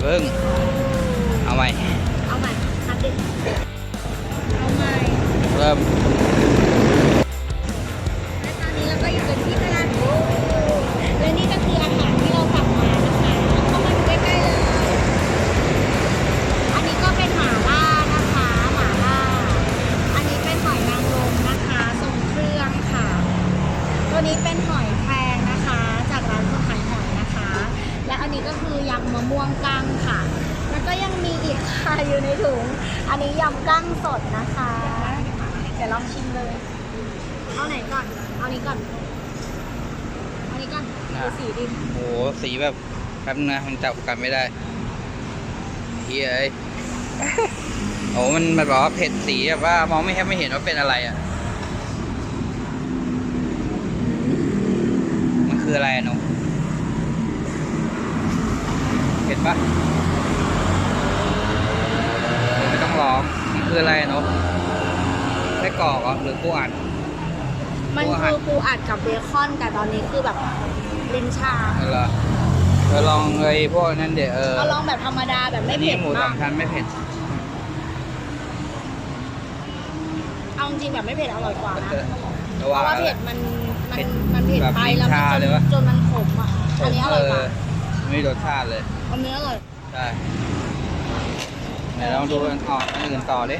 เพิ่งเอาใหม่เอาใหม่คัดดิเอาใหม่เริ่ม ก็ยังมีอีกค่ะอยู่ในถุง อันนี้ยำกั้งสดนะคะ เดี๋ยวลองชิมเลย เอาไหนก่อน เอานี้ก่อน เอานี้ก่อนดูสีดิโอ้โหสีแบบแป๊บนึงนะมันจับกันไม่ได้เฮียเอ้ยโอ้มันมันบอกว่าเผ็ดสีแบบว่ามองไม่แทบไม่เห็นว่าเป็นอะไรอะ มันคืออะไรอะหนุเผ็ดปะไม่ต้องร้องมัน คืออะไรอะหนุไส้กรอกเหรอหรือปูอัด มันคือปูอัดกับเบคอนแต่ตอนนี้คือแบบลิ้นชานั่นเหรอเธอลองเลยพวกนั้นเดี๋ยวเออเราลองแบบธรรมดาแบบไม่อันนี้เผ็ดหมูมาสากมชั้นไม่เผ็ดเอาจริงๆแบบไม่เผ็ดอร่อยกว่านะแต่เพว่า ราะว่าเผ็ดมันมันเผ็ดมันเผ็ดแบบไปแล้วมันลิ้นชาจเลยวะ นจนมันขมอะอันนี้อร่อยกว่าเไม่มีรสชาติเลยอันนี้อร่อย ใช่ ไหนลองดูอันต่ออันอื่นต่อดิ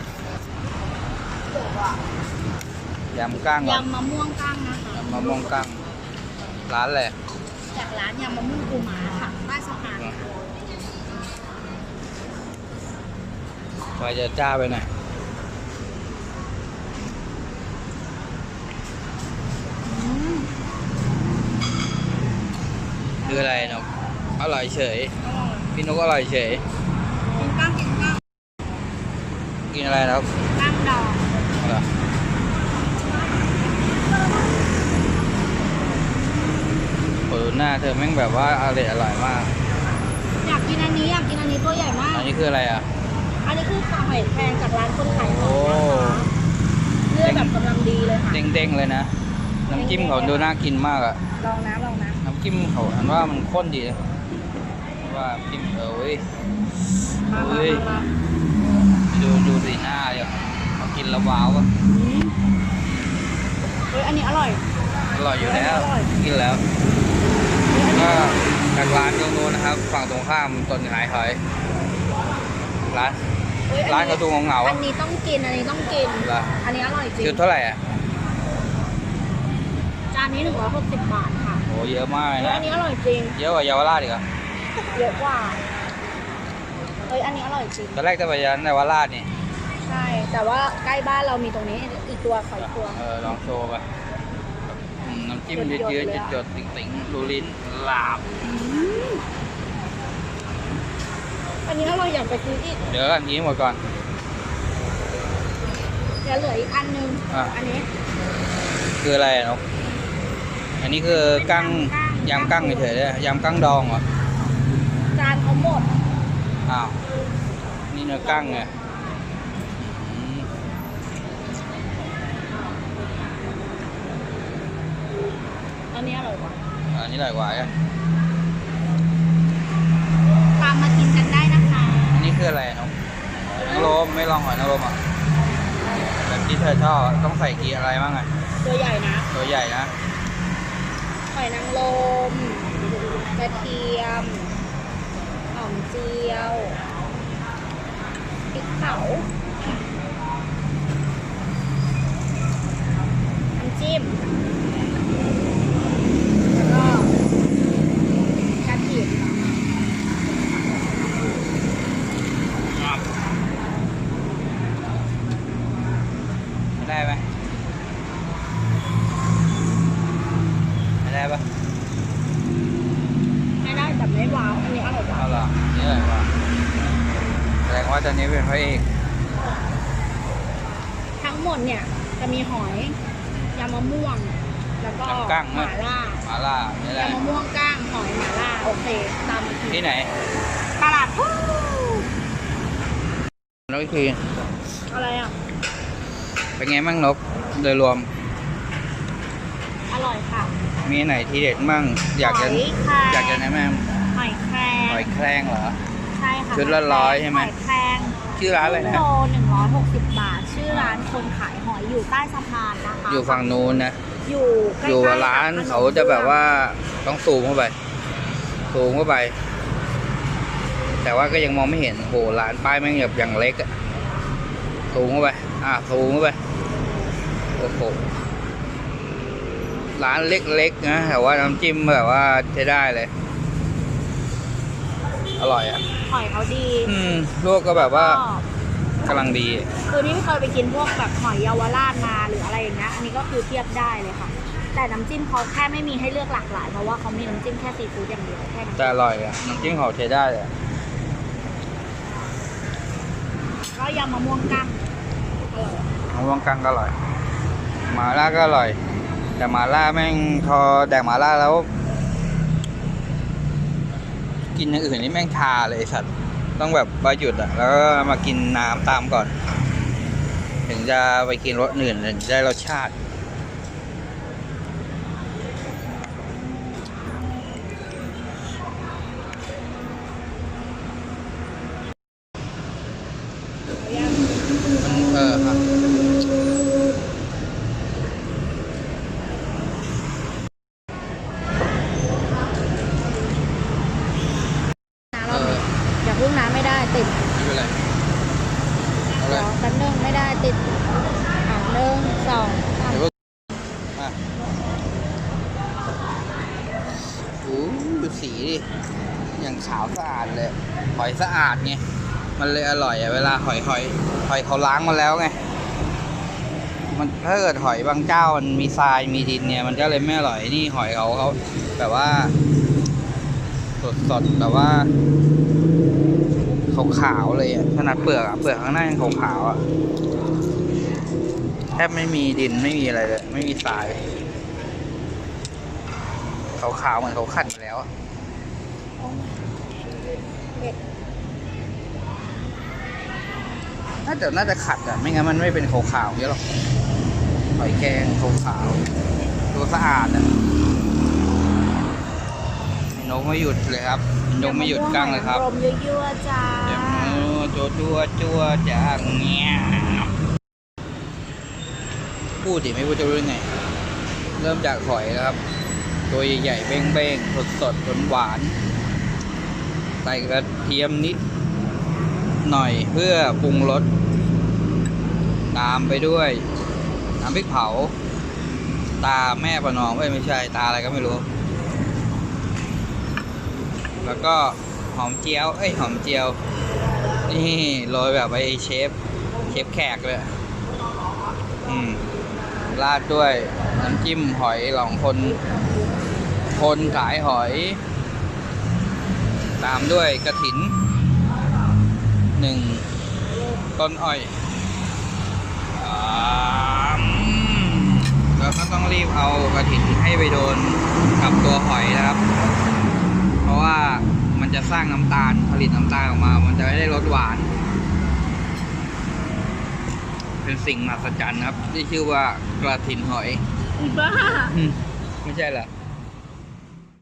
ยำกั้งก่อนยำมะม่วงกั้งนะคะ มะม่วงกั้งร้านอะไรจากร้านยำมะม่วงปูหมาค่ะใต้สะพานค่ะไว้จะจ้าไปหน่อยอืมคืออะไรนกอร่อยเฉยอร่อยพี่นกอร่อยเฉย กินกั้งกินกั้ง กินอะไรนกกั้งดองเหรอเปิดหน้าเธอแม่งแบบว่าอร่อยอร่อยมาก อยากกินอันนี้อยากกินอันนี้ตัวใหญ่มาก อันนี้คืออะไรอะ อันนี้คือขาหอยแครงจากร้านคนขายหโอ้อยนะคะเลือดแบบกำลังดีเลยค่ะ เด้งๆเลยนะ น้ำจิ้มเขาดูน่ากินมากอะ ลองนะลองนะ น้ำจิ้มเขาอันว่ามันข้นดีนะว่าจิ้มเออเว้ยมาเฮ้มายมามา ดูดูสีหน้าเดี๋ยวมากินแล้วว้าวอะอืมเฮ้ยอันนี้อร่อย อร่อยอยู่แล้วอร่อยกินแล้ว ก็จากร้านตรงนู้นนะครับ ฝั่งตรงข้ามต้นขายหอยร้านเฮ้ยอัร้านเขาดูเหงาๆอัอะนนี้ต้องกิน อันนี้ต้องกิน เหรออันนี้อร่อยจริงคือเท่าไหร่อะจานนี้หนึ่งร้อยหกสิบบาทค่ะโอ้เยอะมากเลยเฮ้ยนะอันนี้อร่อยจริง เยอะกว่าเยาวราชอีกเหรอเยอะกว่า เฮ้ยอันนี้อร่อยจริง ตอนแรกจะไปยันเยาวราชนี่ใช่ แต่ว่าใกล้บ้านเรามีตรงนี้อีกตัวขออีกตัว เออลองโชว์ไปอืมน้ำจิ้มหยเยดๆอะเลยๆอะจดๆติ๋งๆรูลิ้นลาบอืมอันนี้อร่อยอยากไปซื้ออีกเดี๋ยวอันนี้หมดก่อน เดี๋ยวเหลืออีกอันนึงอะ อันนี้ คืออะไรอะนกอันนี้คือกั้งเป็นยำยำกั้กั้งงเฉยๆเลยยำกั้งดองเหรอจานเขาหมดอ้าว นี่เนื้อกั้งไงอืมอันนี้อร่อยกว่า อันนี้อร่อยกว่าอะตามมากินกันได้นะคะ อันนี้คืออะไรอะนกหอยนางรมไม่ลองหอยนางรมอะแบบที่เธอชอบอะต้องใส่กี่อะไรบ้างอะตัวใหญ่นะ ตัวใหญ่นะหอยนางรมกระเทียมหอม เจียวพริกเผาน้ำจิ้มแล้วก็กระเทียมได้ไหมได้ปะ ไม่ได้แต่ไม่ว้าว อันนี้อร่อยกว่า เอาเหรอนี่อร่อยกว่าแสดงว่า ตอนนี้เป็นพระเอกทั้งหมดเนี่ยจะมีหอยยำมะม่วง แล้วก็ยำกั้งหมั้ม่ายล่าหมาล่านี่แหละยำมะม่วงก้างหอยหม่าล่าโอเคตามมากินที่ไหนตลาดฮู้แล้วก็คืออะไรอะ เป็นไงมั่งนกโดยรวมอร่อยค่ะมีไหนที่เด็ดมั่งอยากจะหอยแครงอยากจะแนะนหอยแครำหอยงแครงเหรอ ใใช่ค่ะชุดละร้อยใช่ไหมหอยแครงชื่อร้านอะไรนะ โลหนึ่งร้อยหกสิบบาท ชื่อร้านคนขายหอยอยู่ใต้สะพานนะคะอยู่ฝั่งนู้นนะ อยู่ใกล้ๆอยู่กับร้านกับขมเขาจะแบบว่าต้องซูมเข้าไปซูมเข้าไป แต่ว่าก็ยังมองไม่เห็นโหร้านป้ายแม่งแบบอย่างเล็กอะซูมเข้าไป อะซูมเข้าไปโอ้โหร้านเล็กๆนะแต่ว่าน้ำจิ้มแบบว่าใช้ได้เลย อร่อยอะ หอยเขาดีอืมลวกก็แบบว่าก็กำลังดี คือนี่ไม่เคยไปกินพวกแบบหอยเยาวราชมาหรืออะไรอย่างเงี้ย อันนี้ก็คือเทียบได้เลยค่ะ แต่น้ำจิ้มเขาแค่ไม่มีให้เลือกหลากหลาย เพราะว่าเขามีน้ำจิ้มแค่ซีฟู้ดอย่างเดียวแค่นั้นแต่อร่อยอะน้ำจิ้มเขาใช้ได้เลยอะก็ยำมะม่วงกั้งอร่อยมะม่วงกังก็อร่อยหมาล่าก็อร่อย แต่หมาล่าแม่งพอแดกหมาล่าแล้ว กินอย่างอื่นนี่แม่งชาเลยสัตว์ต้องแบบว่าหยุดอะแล้วก็มากินน้ำตามก่อน ถึงจะไปกินรสอื่นถึงจะได้รสชาติ มันเออครับ นะ เอ เรา อ อย่าพึ่ งน้ำไม่ได้ติดไม่เป็นไรเอาเลยรอแป๊บนึงไม่ได้ติดอ่าหนึ่งสองสามเดี๋ยวมาโอ้ดูสีดิ อย่างขาวสะอาดเลย หอยสะอาดไง มันเลยอร่อยอะเวลาหอยหอยหอยเขาล้างมาแล้วไง มันถ้าเกิดหอยบางเจ้ามันมีทรายมีดินเนี่ย มันก็เลยไม่อร่อยนี่หอยเขาเขาแบบว่า สดสดๆแบบว่า ขาวๆเลยขนาดเปลือกอะเปลือกข้างหน้ายังขาวๆอะแทบไม่มีดินไม่มีอะไรเลย ไม่มีทรายขาวๆเหมือนเขาขัดมาแล้วอะเด็ดน่าจะน่าจะขัดอะไม่งั้นมันไม่เป็นขาวๆอย่างเงี้ยหรอกหอยแครงขาวๆตัวสะอาดอะนกไม่หยุดเลยครับ นกไม่หยุดกั้งเลยครับลมยั่วๆจ้าเดี๋ยวจัวจัวจัวจะเงี้ยพูดดิไม่พูดจะรู้ได้ไง เริ่มจากหอยนะครับ ตัวใหญ่ๆเบ้งๆสดๆหวานๆใส่กระเทียมนิด หน่อยเพื่อปรุงรสตามไปด้วยน้ำพริกเผา ตาแม่ประนอมเอ้ยไม่ใช่ตาอะไรก็ไม่รู้ แล้วก็หอมเจียว เอ้ยหอมเจียว นี่โรยแบบไอ้เชฟ เชฟแขกเลย อืม ราดด้วยน้ำจิ้มหอยหลองคน คนขายหอย ตามด้วยกระถิน หนึ่ง ต้นอ้อยแล้วก็ต้องรีบเอากระถินให้ไปโดนกับตัวหอยนะครับ ราะว่ามันจะสร้างน้ำตาลผลิตน้ำตาลออกมา มันจะไม่ได้รสหวาน เป็นสิ่งมหัศจรรย์ครับ ที่ชื่อว่ากระถินหอยบ้าอืมไม่ใช่เหรอ